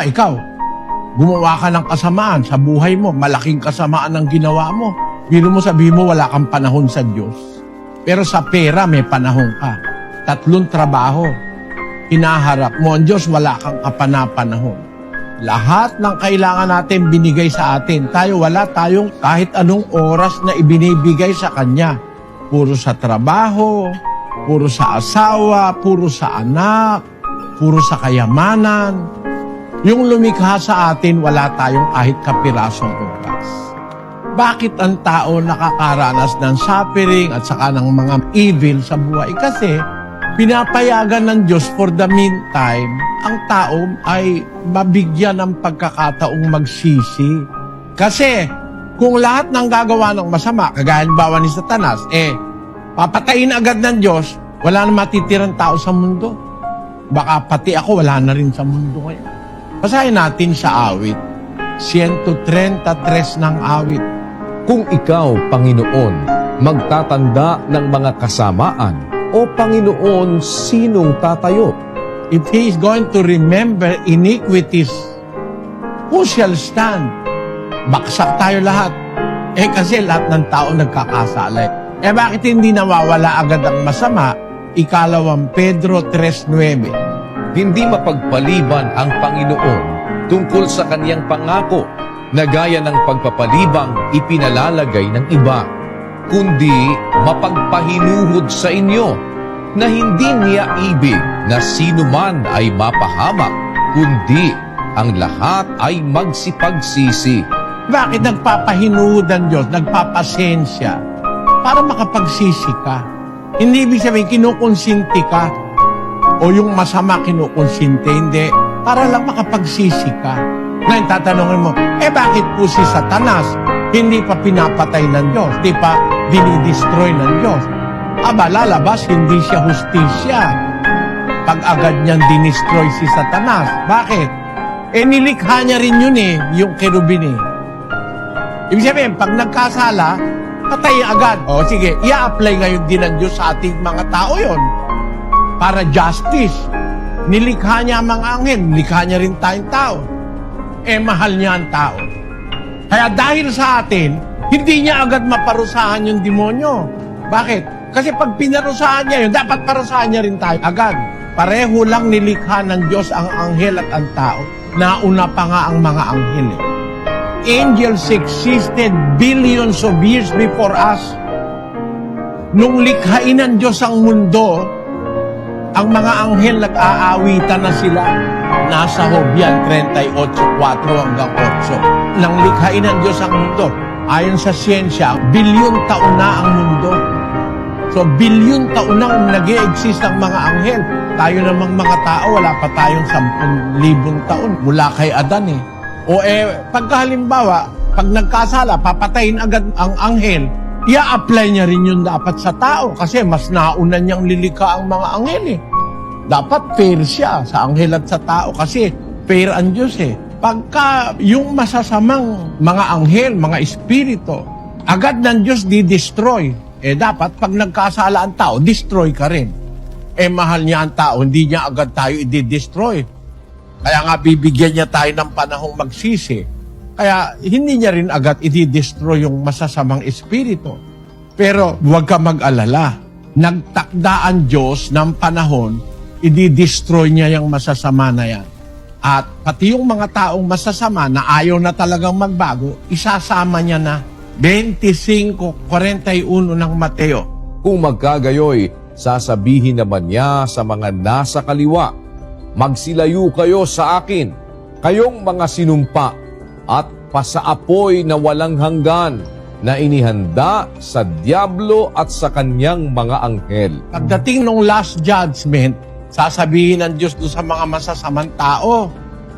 Halimbawa, ikaw, gumawa ka ng kasamaan sa buhay mo, malaking kasamaan ang ginawa mo. Biro mo sabihin mo, wala kang panahon sa Diyos. Pero sa pera, may panahon ka. Tatlong trabaho. Hinaharap mo ang Diyos, wala kang kapanapanahon. Lahat ng kailangan natin binigay sa atin. Tayo wala tayong kahit anong oras na ibinibigay sa Kanya. Puro sa trabaho, puro sa asawa, puro sa anak, puro sa kayamanan. Yung lumikha sa atin, wala tayong kahit kapirasong oras. Bakit ang tao nakakaranas ng suffering at saka ng mga evil sa buhay? Kasi pinapayagan ng Diyos for the meantime, ang tao ay mabigyan ng pagkakataong magsisi. Kasi kung lahat ng gagawa ng masama, kagaya bawa ni Satanas, eh, papatayin agad ng Diyos, wala na matitirang tao sa mundo. Baka pati ako wala na rin sa mundo ngayon. Basahin natin sa awit. 133 ng awit. Kung ikaw, Panginoon, magtatanda ng mga kasamaan, o Panginoon, sinong tatayo? If he is going to remember iniquities, who shall stand? Baksak tayo lahat. Eh kasi lahat ng tao nagkakasala. Eh bakit hindi nawawala agad ang masama? Ikalawang Pedro 3.9 Hindi mapagpaliban ang Panginoon tungkol sa kaniyang pangako na gaya ng pagpapalibang ipinalalagay ng iba, kundi mapagpahinuhod sa inyo na hindi niya ibig na sino man ay mapahamak, kundi ang lahat ay magsipagsisi. Bakit nagpapahinuhod ang Diyos, nagpapasensya? Para makapagsisi ka. Hindi ibig sabihin, kinukonsinti ka. O yung masama kinukonsinti, hindi. Para lang makapagsisi ka. Ngayon, tatanungin mo, eh bakit po si Satanas hindi pa pinapatay ng Diyos? Di pa dinidestroy ng Diyos? Aba, lalabas, hindi siya hustisya. Pag agad niyang dinestroy si Satanas. Bakit? Eh, nilikha niya rin yun eh, yung kerubin eh. Ibig sabihin, pag nagkasala, patay agad. O sige, i-apply ngayon din ng Diyos sa ating mga tao yon para justice. Nilikha niya ang mga anghel, nilikha niya rin tayong tao. Eh, mahal niya ang tao. Kaya dahil sa atin, hindi niya agad maparusahan yung demonyo. Bakit? Kasi pag pinarusahan niya yun, dapat parusahan niya rin tayo agad. Pareho lang nilikha ng Diyos ang anghel at ang tao. Nauna pa nga ang mga anghel eh angels existed billions of years before us. Nung likhain ng Diyos ang mundo, ang mga anghel nag-aawitan na sila. Nasa Hobyan 38.4 hanggang 8. Nang likhain ng Diyos ang mundo, ayon sa siyensya, bilyon taon na ang mundo. So, bilyon taon nang nag exist ang mga anghel. Tayo namang mga tao, wala pa tayong 10,000 taon mula kay Adan eh. O eh, pagka halimbawa, pag nagkasala, papatayin agad ang anghel, i-apply niya rin yun dapat sa tao kasi mas nauna niyang lilika ang mga anghel eh. Dapat fair siya sa anghel at sa tao kasi fair ang Diyos eh. Pagka yung masasamang mga anghel, mga espiritu, agad ng Diyos di-destroy. Eh dapat pag nagkasala ang tao, destroy ka rin. Eh mahal niya ang tao, hindi niya agad tayo i-destroy. Kaya nga bibigyan niya tayo ng panahong magsisi. Kaya hindi niya rin agad i-destroy yung masasamang espiritu. Pero huwag ka mag-alala. Nagtakda ang Diyos ng panahon, i-destroy niya yung masasama na yan. At pati yung mga taong masasama na ayaw na talagang magbago, isasama niya na 25.41 ng Mateo. Kung magkagayoy, sasabihin naman niya sa mga nasa kaliwa, Magsilayo kayo sa akin, kayong mga sinumpa, at pasaapoy na walang hanggan, na inihanda sa Diablo at sa kanyang mga anghel. Pagdating ng last judgment, sasabihin ng Diyos doon sa mga masasamang tao,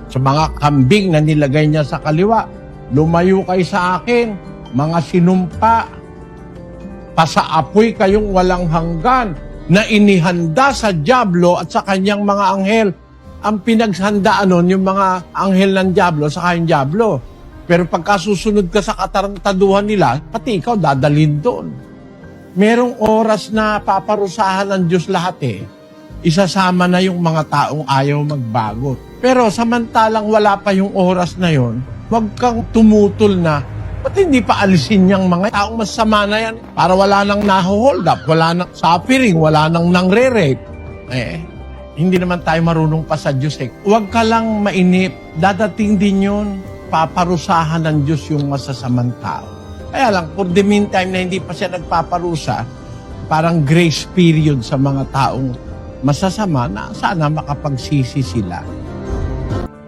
sa mga kambing na nilagay niya sa kaliwa, lumayo kayo sa akin, mga sinumpa, pasaapoy kayong walang hanggan, na inihanda sa Diablo at sa kanyang mga anghel. Ang pinagshandaan nun, yung mga anghel ng Diablo sa kanyang Diablo. Pero pagka susunod ka sa katarantaduhan nila, pati ikaw dadalhin doon. Merong oras na paparusahan ng Diyos lahat eh. Isasama na yung mga taong ayaw magbago. Pero samantalang wala pa yung oras na yon, huwag kang tumutol na Ba't hindi pa alisin yung mga taong masama na yan? Para wala nang naho-hold up, wala nang suffering, wala nang nangre-rape. Eh, hindi naman tayo marunong pa sa Diyos eh. Huwag ka lang mainip. Dadating din yun. Paparusahan ng Diyos yung masasamang tao. Kaya lang, for the meantime na hindi pa siya nagpaparusa, parang grace period sa mga taong masasama na sana makapagsisi sila.